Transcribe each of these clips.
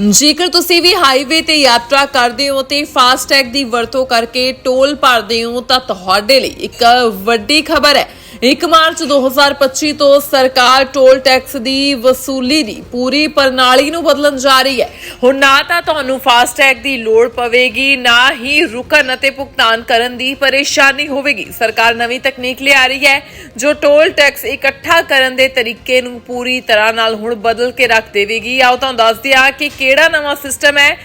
ਜੇਕਰ ਤੁਸੀਂ ਵੀ ਹਾਈਵੇ ਤੇ ਯਾਤਰਾ ਕਰਦੇ ਹੋ ਤੇ ਫਾਸਟੈਗ ਦੀ ਵਰਤੋਂ ਕਰਕੇ ਟੋਲ ਭਰਦੇ ਹੋ, ਤਾਂ ਤੁਹਾਡੇ ਲਈ ਇੱਕ ਵੱਡੀ ਖਬਰ ਹੈ। 1 ਮਾਰਚ 2025 ਤੋਂ ਸਰਕਾਰ ਟੋਲ ਟੈਕਸ ਦੀ ਵਸੂਲੀ ਦੀ ਪੂਰੀ ਪ੍ਰਣਾਲੀ ਨੂੰ ਬਦਲਣ ਜਾ ਰਹੀ ਹੈ। ਹੁਣ ਨਾ ਤਾਂ ਤੁਹਾਨੂੰ ਫਾਸਟੈਗ ਦੀ ਲੋੜ ਪਵੇਗੀ, ਨਾ ਹੀ ਰੁਕਣ ਅਤੇ ਭੁਗਤਾਨ ਕਰਨ ਦੀ ਪਰੇਸ਼ਾਨੀ ਹੋਵੇਗੀ। ਸਰਕਾਰ ਨਵੀਂ ਤਕਨੀਕ ਲਿਆ ਰਹੀ ਹੈ, ਜੋ ਟੋਲ ਟੈਕਸ ਇਕੱਠਾ ਕਰਨ ਦੇ ਤਰੀਕੇ ਨੂੰ ਪੂਰੀ ਤਰ੍ਹਾਂ ਨਾਲ ਹੁਣ ਬਦਲ ਕੇ ਰੱਖ ਦੇਵੇਗੀ। ਆਓ ਤੁਹਾਨੂੰ ਦੱਸਦੇ ਹਾਂ ਕਿ ਕਿਹੜਾ ਨਵਾਂ ਸਿਸਟਮ ਹੈ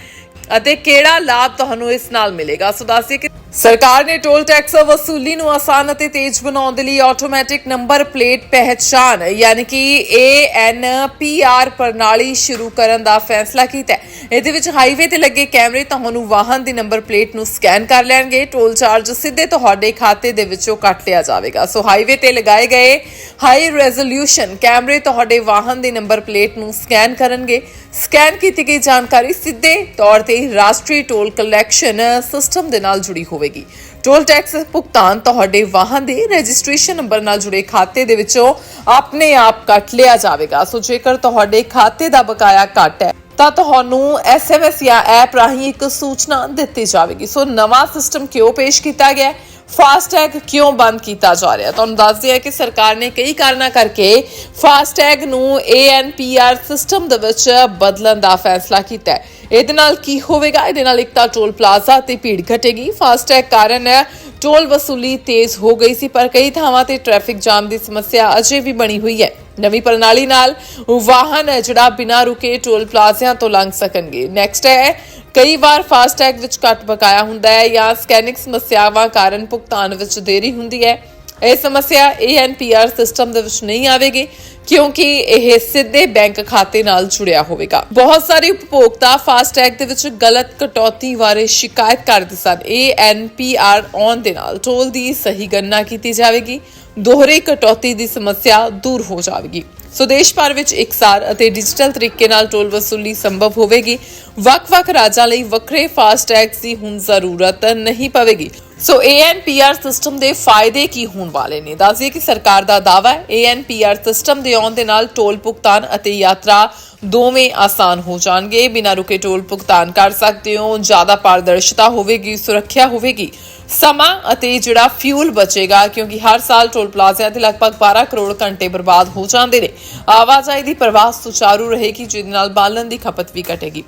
ਅਤੇ ਕਿਹੜਾ ਲਾਭ ਤੁਹਾਨੂੰ ਇਸ ਨਾਲ ਮਿਲੇਗਾ। ਸੋ ਦੱਸਿਏ ਕਿ ਸਰਕਾਰ ਨੇ ਟੋਲ ਟੈਕਸ ਵਸੂਲੀ ਨੂੰ ਆਸਾਨ ਅਤੇ ਤੇਜ਼ ਬਣਾਉਣ ਦੇ ਲਈ ਆਟੋਮੈਟਿਕ ਨੰਬਰ ਪਲੇਟ ਪਹਿਚਾਨ ਯਾਨੀ ਕਿ ANPR ਪ੍ਰਣਾਲੀ ਸ਼ੁਰੂ ਕਰਨ ਦਾ ਫੈਸਲਾ ਕੀਤਾ ਹੈ। ਇਹਦੇ ਵਿੱਚ ਹਾਈਵੇ ਤੇ ਲੱਗੇ ਕੈਮਰੇ ਤੁਹਾਨੂੰ ਵਾਹਨ ਦੀ ਨੰਬਰ ਪਲੇਟ ਨੂੰ ਸਕੈਨ ਕਰ ਲੈਣਗੇ। ਟੋਲ ਚਾਰਜ ਸਿੱਧੇ ਤੁਹਾਡੇ ਖਾਤੇ ਦੇ ਵਿੱਚੋਂ ਕੱਟ ਲਿਆ ਜਾਵੇਗਾ। ਸੋ ਹਾਈਵੇ ਤੇ ਲਗਾਏ ਗਏ ਹਾਈ ਰੈਜ਼ੋਲੂਸ਼ਨ ਕੈਮਰੇ ਤੁਹਾਡੇ ਵਾਹਨ ਦੀ ਨੰਬਰ ਪਲੇਟ ਨੂੰ ਸਕੈਨ ਕਰਨਗੇ। ਸਕੈਨ ਕੀਤੀ ਗਈ ਜਾਣਕਾਰੀ ਸਿੱਧੇ ਤੌਰ ਤੇ ਰਾਸ਼ਟਰੀ ਟੋਲ ਕਲੈਕਸ਼ਨ ਸਿਸਟਮ ਦੇ ਨਾਲ ਜੁੜੀ ਹੋਵੇਗੀ। ਟੋਲ ਟੈਕਸ ਭੁਗਤਾਨ ਤੁਹਾਡੇ ਵਾਹਨ ਦੇ ਰਜਿਸਟ੍ਰੇਸ਼ਨ ਨੰਬਰ ਨਾਲ ਜੁੜੇ ਖਾਤੇ ਦੇ ਵਿੱਚੋਂ ਆਪਣੇ ਆਪ ਕੱਟ ਲਿਆ ਜਾਵੇਗਾ। ਸੋ ਜੇਕਰ ਤੁਹਾਡੇ ਖਾਤੇ ਦਾ ਬਕਾਇਆ ਘੱਟ ਹੈ, ਤਾਂ ਤੁਹਾਨੂੰ ਐਸਐਮਐਸ ਜਾਂ ਐਪ ਰਾਹੀਂ ਇੱਕ ਸੂਚਨਾ ਦਿੱਤੀ ਜਾਵੇਗੀ। ਸੋ ਨਵਾਂ ਸਿਸਟਮ ਕਿਉਂ ਪੇਸ਼ ਕੀਤਾ ਗਿਆ ਫਾਸਟੈਗ ਕਿਉਂ ਬੰਦ ਕੀਤਾ ਜਾ ਰਿਹਾ? ਤੁਹਾਨੂੰ ਦੱਸਦੇ ਹਾਂ ਕਿ ਸਰਕਾਰ ਨੇ ਕਈ ਕਾਰਨਾਂ ਕਰਕੇ ਫਾਸਟੈਗ ਨੂੰ ANPR ਸਿਸਟਮ ਦੇ ਵਿੱਚ ਬਦਲਣ ਦਾ ਫੈਸਲਾ ਕੀਤਾ ਹੈ। ਇਹਦੇ ਨਾਲ ਕੀ ਹੋਵੇਗਾ? ਇਹਦੇ ਨਾਲ ਇੱਕ ਤਾਂ ਟੋਲ ਪਲਾਜ਼ਾ ਤੇ ਭੀੜ ਘਟੇਗੀ। ਫਾਸਟੈਗ ਕਾਰਨ ਟੋਲ ਵਸੂਲੀ ਤੇਜ਼ ਹੋ ਗਈ ਸੀ, ਪਰ ਕਈ ਥਾਵਾਂ ਤੇ ਟ੍ਰੈਫਿਕ ਜਾਮ ਦੀ ਸਮੱਸਿਆ ਅਜੇ ਵੀ ਬਣੀ ਹੋਈ ਹੈ। ਨਵੀਂ ਪ੍ਰਣਾਲੀ ਨਾਲ ਵਾਹਨ ਹੈ, ਜਿਹੜਾ ਬਿਨਾਂ ਰੁਕੇ ਟੋਲ ਪਲਾਜ਼ਿਆਂ ਤੋਂ ਲੰਘ ਸਕਣਗੇ। ਨੈਕਸਟ ਹੈ ਕਈ ਵਾਰ ਫਾਸਟੈਗ ਵਿੱਚ ਘੱਟ ਬਕਾਇਆ ਹੁੰਦਾ ਹੈ ਜਾਂ ਸਕੈਨਿੰਗ ਸਮੱਸਿਆਵਾਂ ਕਾਰਨ ਭੁਗਤਾਨ ਵਿੱਚ ਦੇਰੀ ਹੁੰਦੀ ਹੈ। ਇਹ ਸਮੱਸਿਆ ANPR ਸਿਸਟਮ ਦੇ ਵਿੱਚ ਨਹੀਂ ਆਵੇਗੀ, ਕਿਉਂਕਿ ਇਹ ਸਿੱਧੇ ਬੈਂਕ ਖਾਤੇ ਨਾਲ ਜੁੜਿਆ ਹੋਵੇਗਾ। ਬਹੁਤ ਸਾਰੇ ਉਪਭੋਗਤਾ ਫਾਸਟੈਗ ਦੇ ਵਿੱਚ ਗਲਤ ਕਟੌਤੀ ਬਾਰੇ ਸ਼ਿਕਾਇਤ ਕਰਦੇ ਸਨ। ANPR ਆਨ ਦੇ ਨਾਲ ਟੋਲ ਦੀ ਸਹੀ ਗਣਨਾ ਕੀਤੀ ਜਾਵੇਗੀ। ਦੋਹਰੇ ਕਟੌਤੀ ਦੀ ਸਮੱਸਿਆ ਦੂਰ ਹੋ ਜਾਵੇਗੀ। ਸੋ ਦੇਸ਼ ਭਰ ਵਿੱਚ ਇਕਸਾਰ ਅਤੇ ਡਿਜੀਟਲ ਤਰੀਕੇ ਨਾਲ ਟੋਲ ਵਸੂਲੀ ਸੰਭਵ ਹੋਵੇਗੀ। ਵੱਖ-ਵੱਖ ਰਾਜਾਂ ਲਈ ਵੱਖਰੇ ਫਾਸਟੈਗਸ ਦੀ ਹੁਣ ਜ਼ਰੂਰਤ ਨਹੀਂ ਪਵੇਗੀ। ਸੋ ANPR ਸਿਸਟਮ ਦੇ ਫਾਇਦੇ ਕੀ ਹੋਣ ਵਾਲੇ ਨੇ? ਦੱਸਈਏ ਕਿ ਸਰਕਾਰ ਦਾ ਦਾਅਵਾ ਹੈ ANPR ਸਿਸਟਮ ਦੇ ਆਉਣ ਦੇ ਨਾਲ ਟੋਲ ਭੁਗਤਾਨ ਅਤੇ ਯਾਤਰਾ ਦੋਵੇਂ ਆਸਾਨ ਹੋ ਜਾਣਗੇ। ਬਿਨਾਂ ਰੁਕੇ ਟੋਲ ਭੁਗਤਾਨ ਕਰ ਸਕਦੇ ਹੋ, ਜ਼ਿਆਦਾ ਪਾਰਦਰਸ਼ਤਾ ਹੋਵੇਗੀ, ਸੁਰੱਖਿਆ ਹੋਵੇਗੀ। ਸਮਾਂ ਅਤੇ ਜਿਹੜਾ ਫਿਊਲ ਬਚੇਗਾ, ਕਿਉਂਕਿ ਹਰ ਸਾਲ ਟੋਲ ਪਲਾਜ਼ਿਆਂ ਤੇ ਲਗਭਗ 12 ਕਰੋੜ ਘੰਟੇ ਬਰਬਾਦ ਹੋ ਜਾਂਦੇ ਨੇ। ਆਵਾਜਾਈ ਦੀ ਪ੍ਰਵਾਹ ਸੁਚਾਰੂ ਰਹੇਗੀ, ਜਿਹਦੇ ਨਾਲ ਬਾਲਣ ਦੀ ਖਪਤ ਵੀ ਘਟੇਗੀ।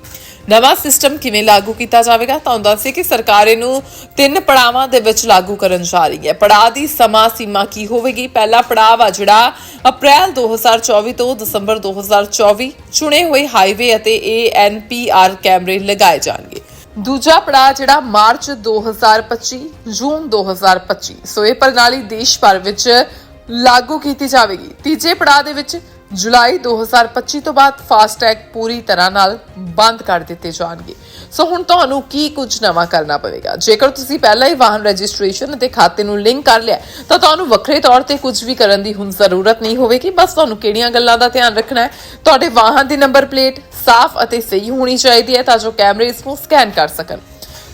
ਨਵਾਂ ਸਿਸਟਮ ਕਿਵੇਂ ਲਾਗੂ ਕੀਤਾ ਜਾਵੇਗਾ? ਤੁਹਾਨੂੰ ਦੱਸੇ ਕਿ ਸਰਕਾਰ ਇਹਨੂੰ ਤਿੰਨ ਪੜਾਵਾਂ ਦੇ ਵਿੱਚ ਲਾਗੂ ਕਰਨ ਜਾ ਰਹੀ ਹੈ। ਪੜਾਅ ਦੀ ਸਮਾਂ ਸੀਮਾ ਕੀ ਹੋਵੇਗੀ? ਪਹਿਲਾ ਪੜਾਅ ਆ ਜਿਹੜਾ ਅਪ੍ਰੈਲ 2024 ਤੋਂ ਦਸੰਬਰ 2024 ਚੁਣੇ ਹੋਏ ਹਾਈਵੇ ਅਤੇ ANPR ਕੈਮਰੇ ਲਗਾਏ ਜਾਣਗੇ। ਦੂਜਾ ਪੜਾਅ ਜਿਹੜਾ ਮਾਰਚ 2025 ਜੂਨ 2025 ਸੋ ਇਹ ਪ੍ਰਣਾਲੀ ਦੇਸ਼ ਭਰ ਵਿੱਚ ਲਾਗੂ ਕੀਤੀ ਜਾਵੇਗੀ। ਤੀਜੇ ਪੜਾਅ ਦੇ ਵਿੱਚ ਜੁਲਾਈ 2025 ਤੋਂ ਬਾਅਦ ਫਾਸਟੈਗ ਪੂਰੀ ਤਰ੍ਹਾਂ ਨਾਲ ਬੰਦ ਕਰ ਦਿੱਤੇ ਜਾਣਗੇ। ਸੋ ਹੁਣ ਤੁਹਾਨੂੰ ਕੀ ਕੁਝ ਨਵਾਂ ਕਰਨਾ ਪਵੇਗਾ। ਜੇਕਰ ਤੁਸੀਂ ਪਹਿਲਾਂ ਹੀ ਵਾਹਨ ਰਜਿਸਟ੍ਰੇਸ਼ਨ ਅਤੇ ਖਾਤੇ ਨੂੰ ਲਿੰਕ ਕਰ ਲਿਆ, ਤਾਂ ਤੁਹਾਨੂੰ ਵੱਖਰੇ ਤੌਰ ਤੇ ਕੁਝ ਵੀ ਕਰਨ ਦੀ ਹੁਣ ਜ਼ਰੂਰਤ ਨਹੀਂ ਹੋਵੇਗੀ। ਬਸ ਤੁਹਾਨੂੰ ਕਿਹੜੀਆਂ ਗੱਲਾਂ ਦਾ ਧਿਆਨ ਰੱਖਣਾ ਹੈ? ਤੁਹਾਡੇ ਵਾਹਨ ਦੀ ਨੰਬਰ ਪਲੇਟ ਸਾਫ਼ ਅਤੇ ਸਹੀ ਹੋਣੀ ਚਾਹੀਦੀ ਹੈ ਤਾਂ ਜੋ ਕੈਮਰੇ ਇਸ ਨੂੰ ਸਕੈਨ ਕਰ ਸਕਣ।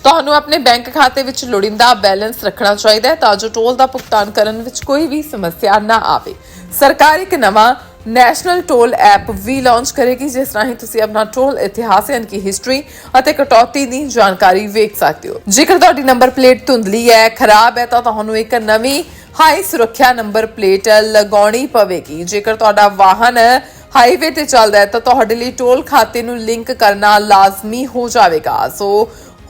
ਤੁਹਾਨੂੰ ਆਪਣੇ ਬੈਂਕ ਖਾਤੇ ਵਿੱਚ ਲੋੜੀਂਦਾ ਬੈਲੈਂਸ ਰੱਖਣਾ ਚਾਹੀਦਾ ਹੈ ਤਾਂ ਜੋ ਟੋਲ ਦਾ ਭੁਗਤਾਨ ਕਰਨ ਵਿੱਚ ਕੋਈ ਵੀ ਸਮੱਸਿਆ ਨਾ ਆਵੇ। ਸਰਕਾਰ ਇੱਕ ਨਵਾਂ ਨੈਸ਼ਨਲ ਟੋਲ ਐਪ ਵੀ ਲਾਂਚ ਕਰੇਗੀ, ਜਿਸ ਰਾਹੀਂ ਤੁਸੀਂ ਆਪਣਾ ਟੋਲ ਇਤਿਹਾਸ ਯਾਨੀ ਕਿ ਹਿਸਟਰੀ ਅਤੇ ਕਟੌਤੀ ਦੀ ਜਾਣਕਾਰੀ ਵੇਖ ਸਕਦੇ ਹੋ। ਜੇਕਰ ਤੁਹਾਡੀ ਨੰਬਰ ਪਲੇਟ ਧੁੰਦਲੀ ਹੈ, ਖਰਾਬ ਹੈ, ਤਾਂ ਤੁਹਾਨੂੰ ਇੱਕ ਨਵੀਂ ਹਾਈ ਸੁਰੱਖਿਆ ਨੰਬਰ ਪਲੇਟ ਲਗਾਉਣੀ ਪਵੇਗੀ। ਜੇਕਰ ਤੁਹਾਡਾ ਵਾਹਨ ਹਾਈਵੇ ਤੇ ਚੱਲਦਾ ਹੈ ਤਾਂ ਤੁਹਾਡੇ ਲਈ ਟੋਲ ਖਾਤੇ ਨੂੰ ਲਿੰਕ ਕਰਨਾ ਲਾਜ਼ਮੀ ਹੋ ਜਾਵੇਗਾ। ਸੋ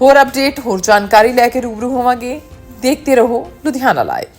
ਹੋਰ ਅਪਡੇਟ, ਹੋਰ ਜਾਣਕਾਰੀ ਲੈ ਕੇ ਰੂਬਰੂ ਹੋਵਾਂਗੇ। ਦੇਖਦੇ ਰਹੋ ਲੁਧਿਆਣਾ ਲਾਈਵ